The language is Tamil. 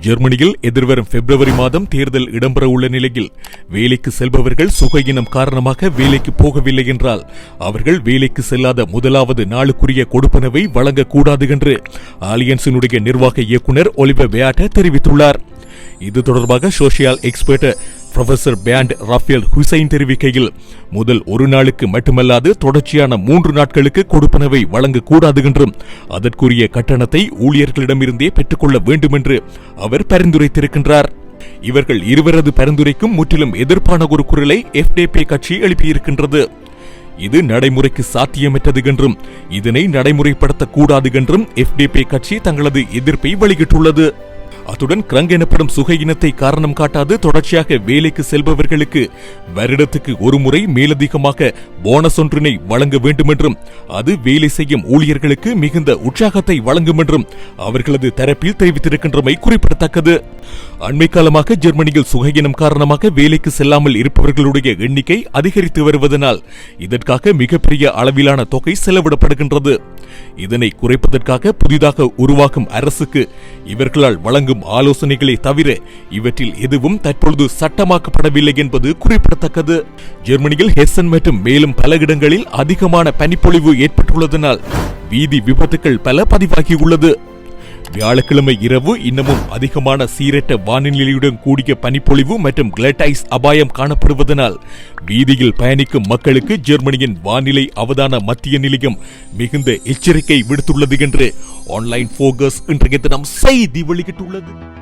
ஜெர்மனியில் எதிர்வரும் பிப்ரவரி மாதம் தேர்தல் இடம்பெற உள்ள நிலையில் வேலைக்கு செல்பவர்கள் சுகையினம் காரணமாக வேலைக்கு போகவில்லை என்றால் அவர்கள் வேலைக்கு செல்லாத முதலாவது நாளுக்குரிய கொடுப்பனவை வழங்கக்கூடாது என்று ஆலியன்ஸினுடைய நிர்வாக இயக்குனர் ஒலிவ பேட்ட தெரிவித்துள்ளார். இது தொடர்பாக சோசியல் எக்ஸ்பர்ட் ப்ரொஃபசர் பேண்ட் ரஃபேல் ஹுசைன் தெரிவிக்கையில் முதல் ஒரு நாளுக்கு மட்டுமல்லாது தொடர்ச்சியான மூன்று நாட்களுக்கு கொடுப்பனவை வழங்கக்கூடாது என்றும் அதற்குரிய கட்டணத்தை ஊழியர்களிடமிருந்தே பெற்றுக்கொள்ள வேண்டும் என்று அவர் பரிந்துரைத்திருக்கின்றார். இவர்கள் இருவரது பரிந்துரைக்கும் முற்றிலும் எதிர்ப்பான ஒரு குரலை எஃப்டிபி கட்சி எழுப்பியிருக்கின்றது. இது நடைமுறைக்கு சாத்தியமற்றது என்றும் இதனை நடைமுறைப்படுத்தக்கூடாது என்றும் எஃப்டிபி கட்சி தங்களது எதிர்ப்பை வெளியிட்டுள்ளது. அத்துடன் கிரங் எனப்படும் சுக இனத்தை காரணம் காட்டாது தொடர்ச்சியாக வேலைக்கு செல்பவர்களுக்கு வருடத்துக்கு ஒருமுறை மேலதிகமாக போனஸ் ஒன்றினை வழங்க வேண்டும் என்றும் அது வேலை செய்யும் ஊழியர்களுக்கு மிகுந்த உற்சாகத்தை வழங்கும் என்றும் அவர்களது தரப்பில் தெரிவித்திருக்கின்றமை குறிப்பிடத்தக்கது. அண்மை காலமாக ஜெர்மனியில் சுகையினம் காரணமாக வேலைக்கு செல்லாமல் இருப்பவர்களுடைய எண்ணிக்கை அதிகரித்து வருவதனால் இதற்காக மிகப்பெரிய அளவிலான தொகை செலவிடப்படுகின்றது. இதனை குறைப்பதற்காக புதிதாக உருவாக்கும் அரசுக்கு இவர்களால் வழங்க வழங்கும் ஆலோசனைகளை தவிர இவற்றில் எதுவும் தற்பொழுது சட்டமாக்கப்படவில்லை என்பது குறிப்பிடத்தக்கது. ஜெர்மனியில் ஹெசன் மற்றும் மேலும் பல இடங்களில் அதிகமான பனிப்பொழிவு ஏற்பட்டுள்ளதனால் வீதி விபத்துக்கள் பல பதிவாகியுள்ளது. வியாழக்கிழமை இரவு இன்னமும் அதிகமான சீரற்ற வானிலையுடன் கூடிய பனிப்பொழிவு மற்றும் கிளட்டைஸ் அபாயம் காணப்படுவதனால் வீதியில் பயணிக்கும் மக்களுக்கு ஜெர்மனியின் வானிலை அவதான மத்திய நிலையம் மிகுந்த எச்சரிக்கை விடுத்துள்ளது என்று ஆன்லைன் போகஸ் இன்றைய தினம் செய்தி வெளியிட்டுள்ளது.